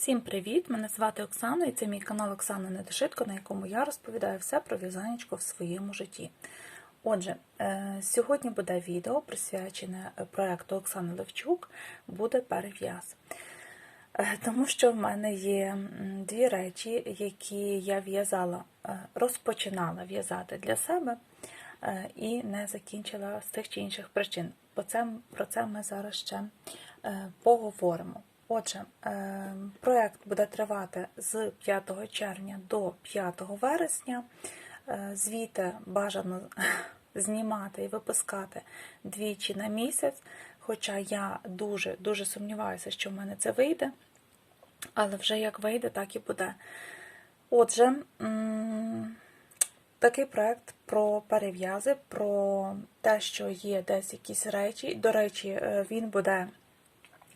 Всім привіт! Мене звати Оксана і це мій канал Оксана Недошитко, на якому я розповідаю все про в'язанечко в своєму житті. Отже, е, сьогодні буде відео присвячене проєкту Оксани Левчук буде перев'яз. Е, Тому що в мене є дві речі, які я в'язала, е, розпочинала в'язати для себе е, і не закінчила з тих чи інших причин. Про це ми зараз ще е, поговоримо. Отже, е, проєкт буде тривати з 5 червня до 5 вересня. Е, Звіти бажано знімати і випускати двічі на місяць. Хоча я дуже дуже сумніваюся, що в мене це вийде. Але вже як вийде, так і буде. Отже, такий проект про перев'язи, про те, що є десь якісь речі. До речі, е, він буде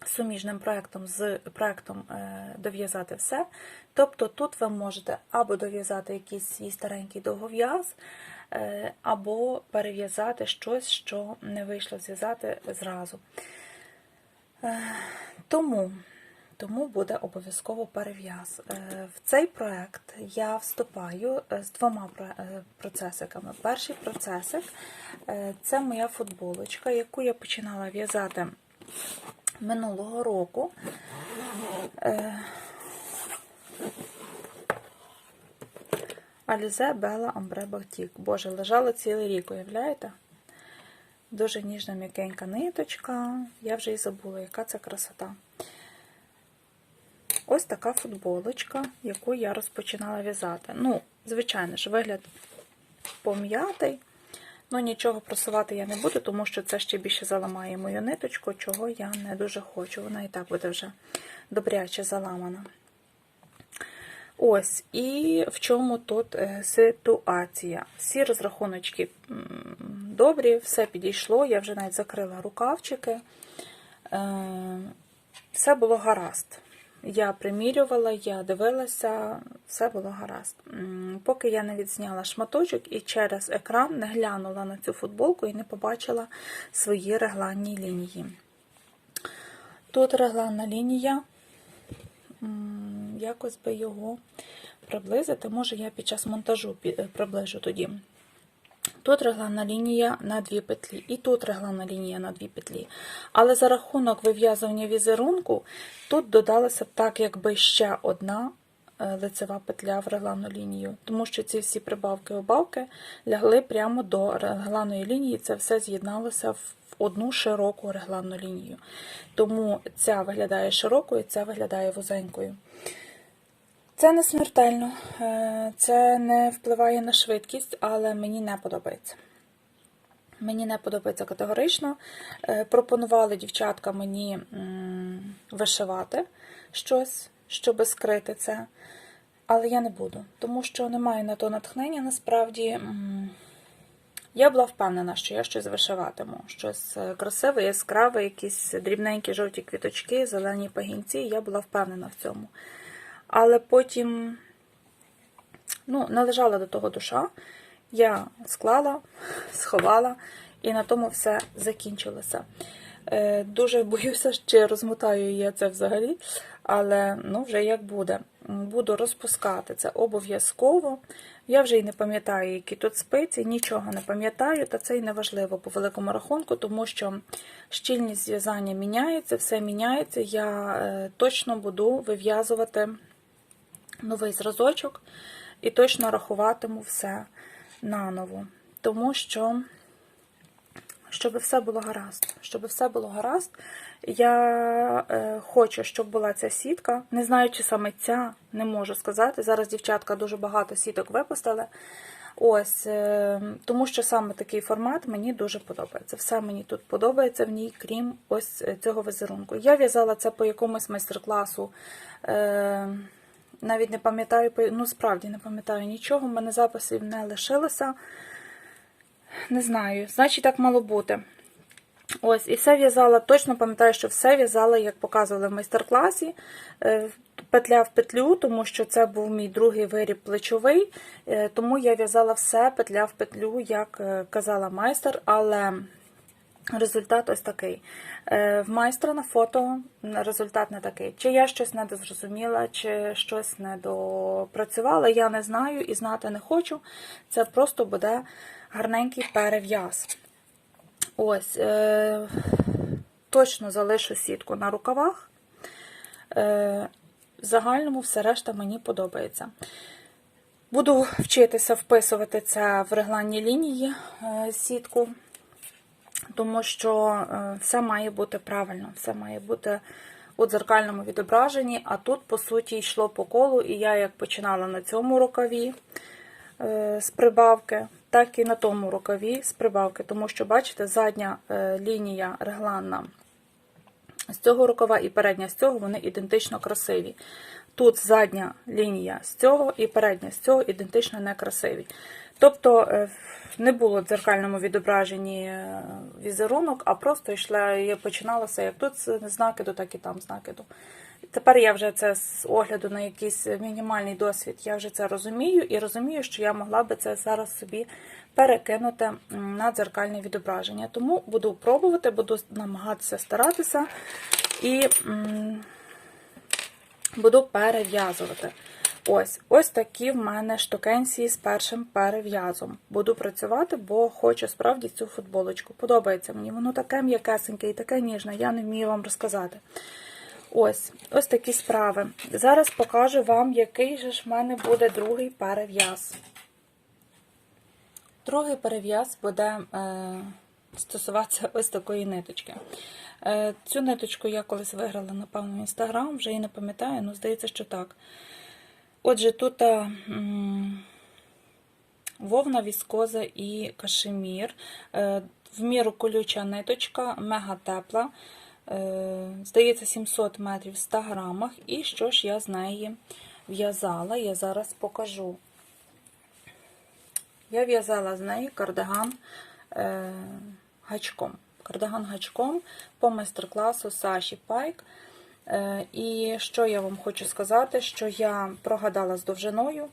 суміжним проектом з проектом е, дов'язати все. Тобто тут ви можете або дов'язати якийсь свій старенький довгов'яз, е, або перев'язати щось, що не вийшло зв'язати зразу. Е, Тому, тому буде обов'язково перев'яз. В цей проект я вступаю з двома процесиками. Перший процесик це моя футболочка, яку я починала в'язати минулого року. Е, Алізе Бела Амбре Бахтік. Боже, лежала цілий рік, уявляєте? Дуже ніжна м'якенька ниточка. Я вже і забула, яка це красота. Ось така футболочка, яку я розпочинала в'язати. Ну, звичайно ж, вигляд пом'ятий. Ну, нічого просувати я не буду, тому що це ще більше заламає мою ниточку, чого я не дуже хочу. Вона і так буде вже добряче заламана. Ось, і в чому тут е, ситуація? Всі розрахуночки добрі, все підійшло, я вже навіть закрила рукавчики. Е, Все було гаразд. Я примірювала, я дивилася, все було гаразд. Поки я не відзняла шматочок і через екран не глянула на цю футболку і не побачила свої регланні лінії. Тут регланна лінія, якось би його приблизити. Може, я під час монтажу е, приближу тоді. Тут регланна лінія на дві петлі, і тут регланна лінія на дві петлі. Але за рахунок вив'язування візерунку, тут додалася так, якби ще одна е, лицева петля в регланну лінію, тому що ці всі прибавки-обавки лягли прямо до регланної лінії, це все з'єдналося в одну широку регланну лінію. Тому ця виглядає широкою, ця виглядає вузенькою. Це не смертельно, е, це не впливає на швидкість, але мені не подобається. Мені не подобається категорично. Е, Пропонували дівчатка мені вишивати щось, щоб скрити це. Але я не буду, тому що не маю на то натхнення. Насправді я була впевнена, що я щось вишиватиму. Щось е, красиве, яскраве, якісь дрібненькі жовті квіточки, зелені пагінці. Я була впевнена в цьому. Але потім ну, не лежала до того душа. Я склала, сховала, і на тому все закінчилося. Е, Дуже боюся, чи розмотаю я це взагалі, але ну, вже як буде. Буду розпускати це обов'язково. Я вже й не пам'ятаю, які тут спиці, нічого не пам'ятаю, та це й не важливо по великому рахунку, тому що щільність зв'язання міняється, все міняється. Я е, точно буду вив'язувати новий зразочок і точно рахуватиму все наново. Тому що, щоб все було гаразд. Щоб все було гаразд, я е, хочу, щоб була ця сітка. Не знаю, чи саме ця, не можу сказати. Зараз дівчатка дуже багато сіток випустили. Ось, е, тому що саме такий формат мені дуже подобається. Все мені тут подобається в ній, крім ось е, цього візерунку. Я в'язала це по якомусь майстер-класу. Е, навіть не пам'ятаю, ну справді не пам'ятаю нічого, в мене записів не лишилося. Не знаю, значить так мало бути. Ось, і все в'язала, точно пам'ятаю, що все в'язала, як показували в майстер-класі, е, петля в петлю, тому що це був мій другий виріб плечовий, е, тому я в'язала все петля в петлю, як е, казала майстер, але Результат ось такий. Е, В майстра на фото результат не такий. Чи я щось не зрозуміла, чи щось не допрацювала, я не знаю і знати не хочу. Це просто буде гарненький перев'яз. Ось, е, точно залишу сітку на рукавах. Е, в загальному все решта мені подобається. Буду вчитися вписувати це в регланні лінії сітку, тому що е, все має бути правильно, все має бути у дзеркальному відображенні, а тут, по суті, йшло по колу, і я як починала на цьому рукаві е, з прибавки, так і на тому рукаві з прибавки, тому що, бачите, задня е, лінія регланна з цього рукава і передня з цього, вони ідентично красиві. Тут задня лінія з цього і передня з цього ідентично некрасиві. Тобто е, не було в дзеркальному відображенні е, візерунок, а просто йшла, я починалося як тут з знакиду, так і там знакиду. Тепер я вже це з огляду на якийсь мінімальний досвід, я вже це розумію і розумію, що я могла би це зараз собі перекинути на дзеркальне відображення. Тому буду пробувати, буду намагатися старатися і буду перев'язувати. Ось ось такі в мене штукенції з першим перев'язом. Буду працювати, бо хочу справді цю футболочку. Подобається мені. Воно таке м'якесеньке і таке ніжне, я не вмію вам розказати. Ось ось такі справи. Зараз покажу вам, який же ж в мене буде другий перев'яз. Другий перев'яз буде е, стосуватися ось такої ниточки. Е, Цю ниточку я колись виграла, напевно, в інстаграм, вже і не пам'ятаю, але здається, що так. Отже, тут вовна, віскоза і кашемір. Е, в міру колюча ниточка, мега тепла. Е, Здається, 700 метрів в 100 грамах. І що ж я з неї в'язала, я зараз покажу. Я в'язала з неї кардиган е, гачком. Кардиган гачком по майстер-класу Саші Пайк. Е, і що я вам хочу сказати, що я прогадала з довжиною,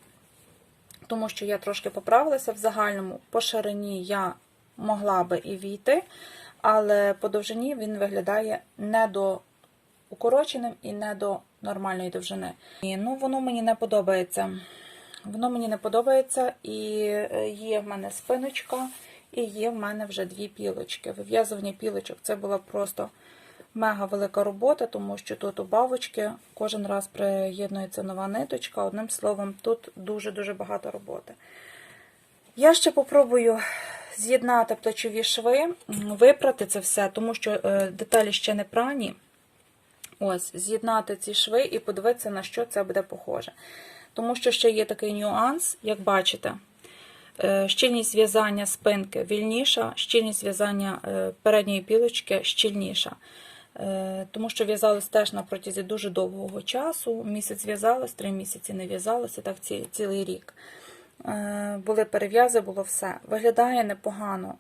тому що я трошки поправилася в загальному, по ширині я могла би і війти, але по довжині він виглядає не до укороченим і не до нормальної довжини. І, ну, воно мені не подобається. Воно мені не подобається, і е, є в мене спиночка, і є в мене вже дві пілочки. Вив'язування пілочок це була просто мега велика робота, тому що тут у бабочки кожен раз приєднується нова ниточка. Одним словом, тут дуже-дуже багато роботи. Я ще попробую з'єднати плечові шви, випрати це все, тому що е, деталі ще не прані. Ось, з'єднати ці шви і подивитися, на що це буде похоже. Тому що ще є такий нюанс, як бачите, е, щільність зв'язання спинки вільніша, щільність зв'язання е, передньої пілочки щільніша. Е, Тому що в'язалось теж на протязі дуже довгого часу. Місяць в'язалось, три місяці не в'язалося, так ці- цілий рік. Е, Були перев'язи, було все. Виглядає непогано.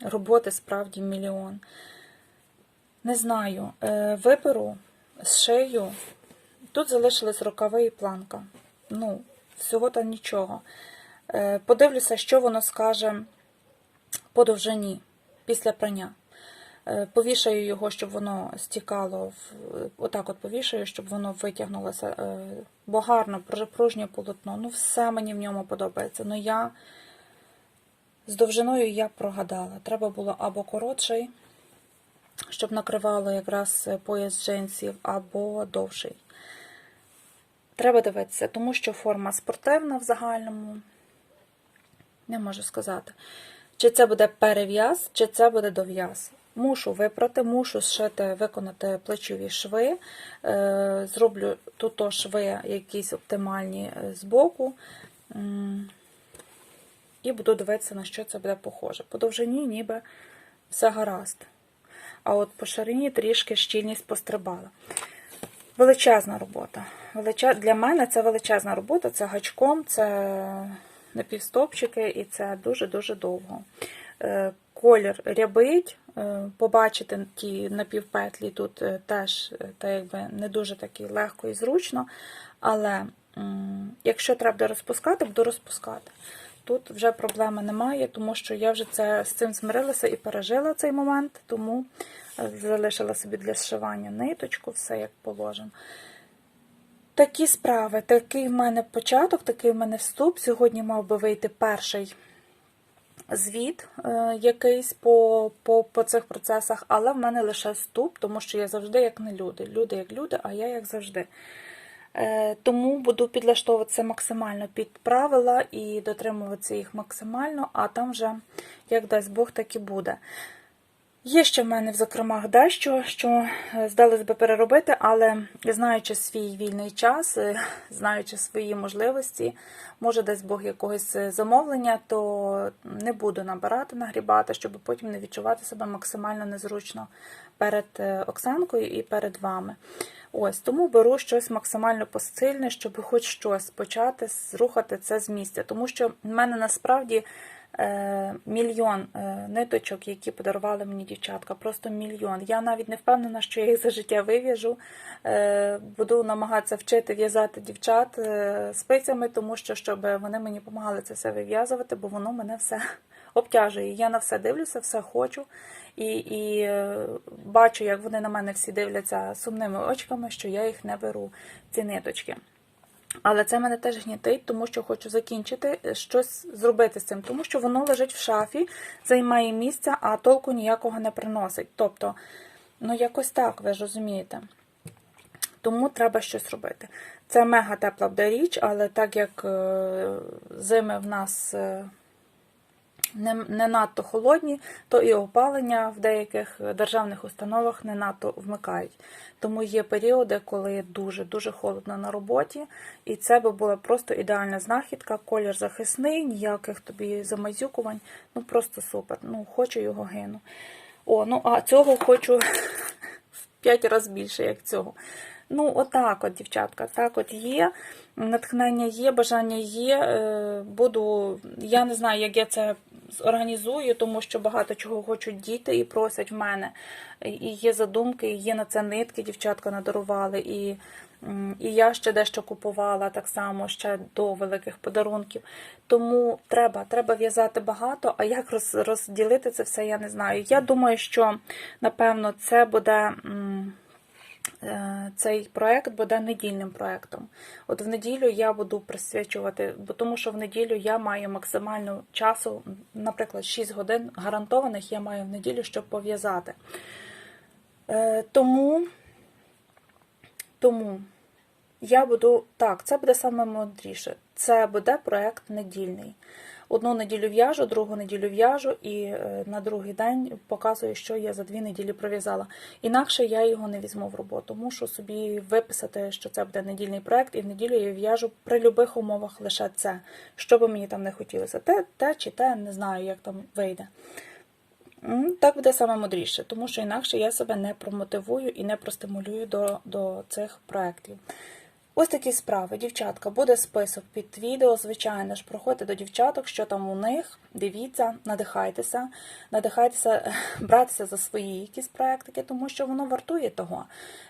Роботи справді мільйон. Не знаю. Е, Виберу, зшию. Тут залишились рукави і планка. Ну, всього там нічого. Подивлюся, що воно скаже по довжині після прання. Е, Повішаю його, щоб воно стікало, в- отак от повішаю, щоб воно витягнулося. е, Бо гарно, пружнє полотно. Ну, все мені в ньому подобається. Ну я з довжиною я прогадала. Треба було або коротший, щоб накривало якраз пояс джинсів, або довший. Треба дивитися, тому що форма спортивна в загальному. Не можу сказати. Чи це буде перев'яз, чи це буде дов'яз. Мушу випрати, мушу зшити, виконати плечові шви. Е, Зроблю тут шви якісь оптимальні е, збоку. І буду дивитися, на що це буде похоже. По довжині ніби все гаразд. А от по ширині трішки щільність пострибала. Величезна робота. Для мене це величезна робота, це гачком, це напівстопчики, і це дуже-дуже довго. Колір рябить, е, побачити ті напівпетлі тут е, теж е, та якби не дуже таки легко і зручно. Але якщо треба розпускати, буду розпускати. тут вже проблеми немає, тому що я вже це з цим змирилася і пережила цей момент, тому залишила собі для зшивання ниточку, все як положено. Такі справи, такий в мене початок, такий в мене вступ. Сьогодні мав би вийти перший звіт е, якийсь по, по, по цих процесах, але в мене лише ступ, тому що я завжди як не люди. Люди як люди, а я як завжди. Е, Тому буду підлаштовуватися максимально під правила і дотримуватися їх максимально, а там вже, як дасть Бог, так і буде. Є ще в мене в закромах дещо, що е, здалось би переробити, але знаючи свій вільний час, е, знаючи свої можливості, може десь Бог якогось е, замовлення, то не буду набирати, нагрібати, щоб потім не відчувати себе максимально незручно перед Оксанкою і перед вами. Ось тому беру щось максимально посильне, щоб хоч щось почати рухати це з місця. Тому що в мене насправді мільйон е, ниточок, які подарували мені дівчатка, просто мільйон. Я навіть не впевнена, що я їх за життя вив'яжу. Е, буду намагатися вчити в'язати дівчат е, спицями, тому що щоб вони мені допомагали це все вив'язувати, бо воно мене все обтяжує. Я на все дивлюся, все хочу. І, і е, бачу, як вони на мене всі дивляться сумними очками, що я їх не беру, ці ниточки. Але це мене теж гнітить, тому що хочу закінчити е, щось зробити з цим, тому що воно лежить в шафі, займає місце, а толку ніякого не приносить. Тобто, ну якось так, ви ж розумієте. Тому треба щось робити. Це мега тепла буде річ, але так як е, зими в нас е, не, не надто холодні, то і опалення в деяких державних установах не надто вмикають. Тому є періоди, коли дуже-дуже холодно на роботі, і це би була просто ідеальна знахідка, колір захисний, ніяких тобі замазюкувань. Ну просто супер. Ну, хочу його гину. О, ну а цього хочу в 5 разів більше, як цього. Ну, отак от, дівчатка, так от є. Натхнення є, бажання є. Е, Буду, я не знаю, як я це організую, тому що багато чого хочуть діти і просять в мене. І є задумки, і є на це нитки, дівчатка надарували. І і я ще дещо купувала так само ще до великих подарунків. Тому треба треба в'язати багато, а як роз, розділити це все, я не знаю. Я думаю, що напевно це буде. Е, Цей проект буде недільним проектом. От в неділю я буду присвячувати, бо тому що в неділю я маю максимально часу, наприклад, 6 годин гарантованих я маю в неділю, щоб пов'язати. Е, Тому, тому я буду так, це буде саме мудріше. Це буде проект недільний. Одну неділю в'яжу, другу неділю в'яжу і е, на другий день показую, що я за дві неділі пров'язала. Інакше я його не візьму в роботу. Мушу собі виписати, що це буде недільний проект, і в неділю я в'яжу при будь-яких умовах лише це. Що би мені там не хотілося. Те, те чи те, не знаю, як там вийде. Так буде саме мудріше, тому що інакше я себе не промотивую і не простимулюю до, до цих проєктів. Ось такі справи. Дівчатка, буде список під відео. Звичайно ж, проходьте до дівчаток, що там у них. Дивіться, надихайтеся, надихайтеся братися за свої якісь проектики, тому що воно вартує того.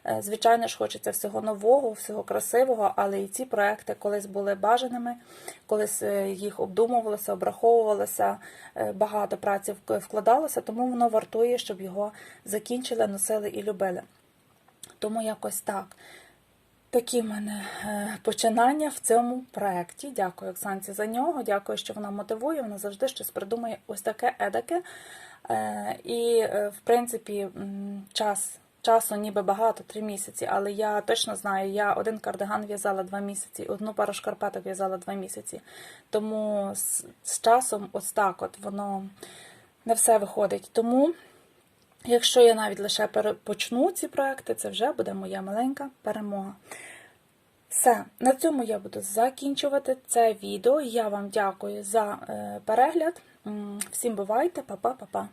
Е, Звичайно ж, хочеться всього нового, всього красивого, але і ці проекти колись були бажаними, колись е, їх обдумувалося, обраховувалося, е, багато праці вкладалося, тому воно вартує, щоб його закінчили, носили і любили. Тому якось так. Такі в мене е, починання в цьому проєкті. Дякую Оксанці за нього. Дякую, що вона мотивує. Вона завжди щось придумає ось таке едаке. Е, І, е, в принципі, час. Часу ніби багато, три місяці, але я точно знаю, я один кардиган в'язала два місяці, одну пару шкарпеток в'язала два місяці. Тому з, з часом ось так от воно не все виходить. Тому Якщо я навіть лише почну ці проекти, це вже буде моя маленька перемога. Все, на цьому я буду закінчувати це відео. Я вам дякую за е, перегляд. Всім бувайте, па-па, па-па.